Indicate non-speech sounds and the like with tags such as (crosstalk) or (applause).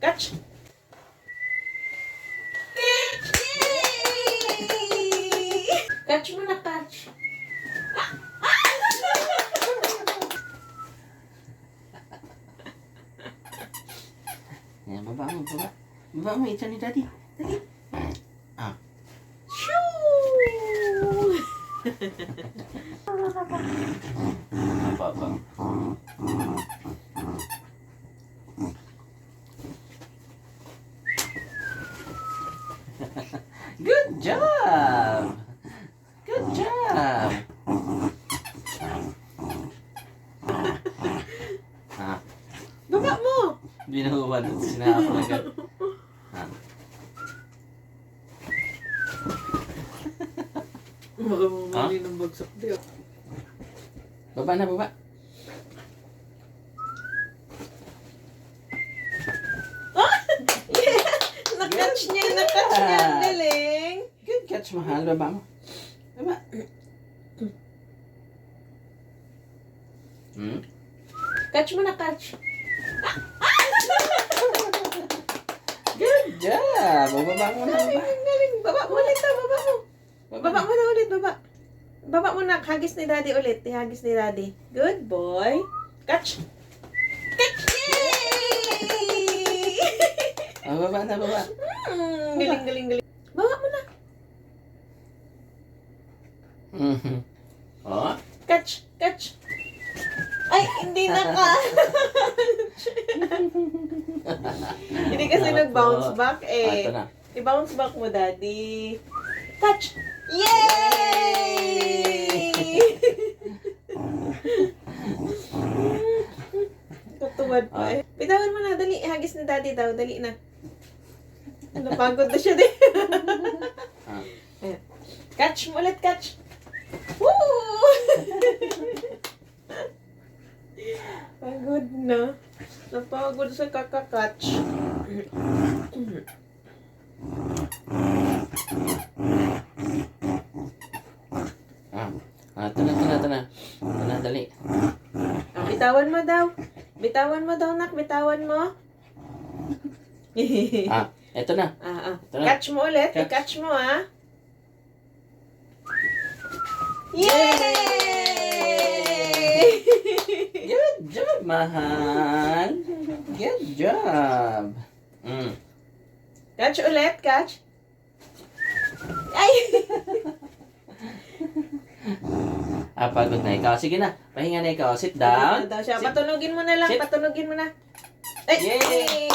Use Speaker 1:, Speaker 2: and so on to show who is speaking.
Speaker 1: Catch! Catch mo na, catch.
Speaker 2: Yan, baba mo, baba. Baba mo, ito ni daddy. Dali. Ah.
Speaker 1: Shoo!
Speaker 2: Baba. Good job! Good job! Ah,
Speaker 1: Baba mo!
Speaker 2: binuhuan at sinapa agad. Ah,
Speaker 1: Baka mamali ng bagsak di ah.
Speaker 2: baba na, baba.
Speaker 1: Nakatch niya, nakatch niya. Ang galing.
Speaker 2: Good catch, mahal. Baba mo. Baba. Hmm?
Speaker 1: Catch mo na, catch.
Speaker 2: Good job! O, baba mo na,
Speaker 1: Galing,
Speaker 2: baba.
Speaker 1: ang galing. Baba mo ulit ah, baba mo. Baba mo na ulit, baba. Baba mo na, hagis ni daddy ulit. Ihagis ni daddy. Good boy. Catch. Catch! Yay!
Speaker 2: O, baba na, baba.
Speaker 1: Hmm, galing, galing, galing. Baba mo na.
Speaker 2: Mhm. O,
Speaker 1: Catch, catch. Ay, hindi na ka. (laughs) hindi kasi nag-bounce back
Speaker 2: Ah,
Speaker 1: eh.
Speaker 2: na.
Speaker 1: I-bounce back mo, daddy. Catch. Yay! (laughs) Katuwad pa eh. Bitawan mo na, dali. Hagis ni daddy daw, dali na. Napagod na siya din. (laughs)
Speaker 2: Ah.
Speaker 1: Catch mo ulit, catch. Woo! Pagod na. Napagod sa kakakatch.
Speaker 2: Ah, ah, ito na, ito na, ito na. Ito na, dali.
Speaker 1: Ah, bitawan mo daw. Bitawan mo daw, nak. Bitawan mo.
Speaker 2: Ah, ito na.
Speaker 1: ah, ah.
Speaker 2: Ito na.
Speaker 1: Catch mo ulit.
Speaker 2: Catch.
Speaker 1: I-catch mo, ah. Yay!
Speaker 2: Good job, mahal. Good job. Mm.
Speaker 1: catch ulit, catch. Ay! (laughs)
Speaker 2: Ah, pagod na ikaw. Sige na, pahinga na ikaw. Sit down.
Speaker 1: Daw siya.
Speaker 2: Sit.
Speaker 1: Patulogin mo na lang.
Speaker 2: Sit.
Speaker 1: Patulogin mo na. Ay! Yay!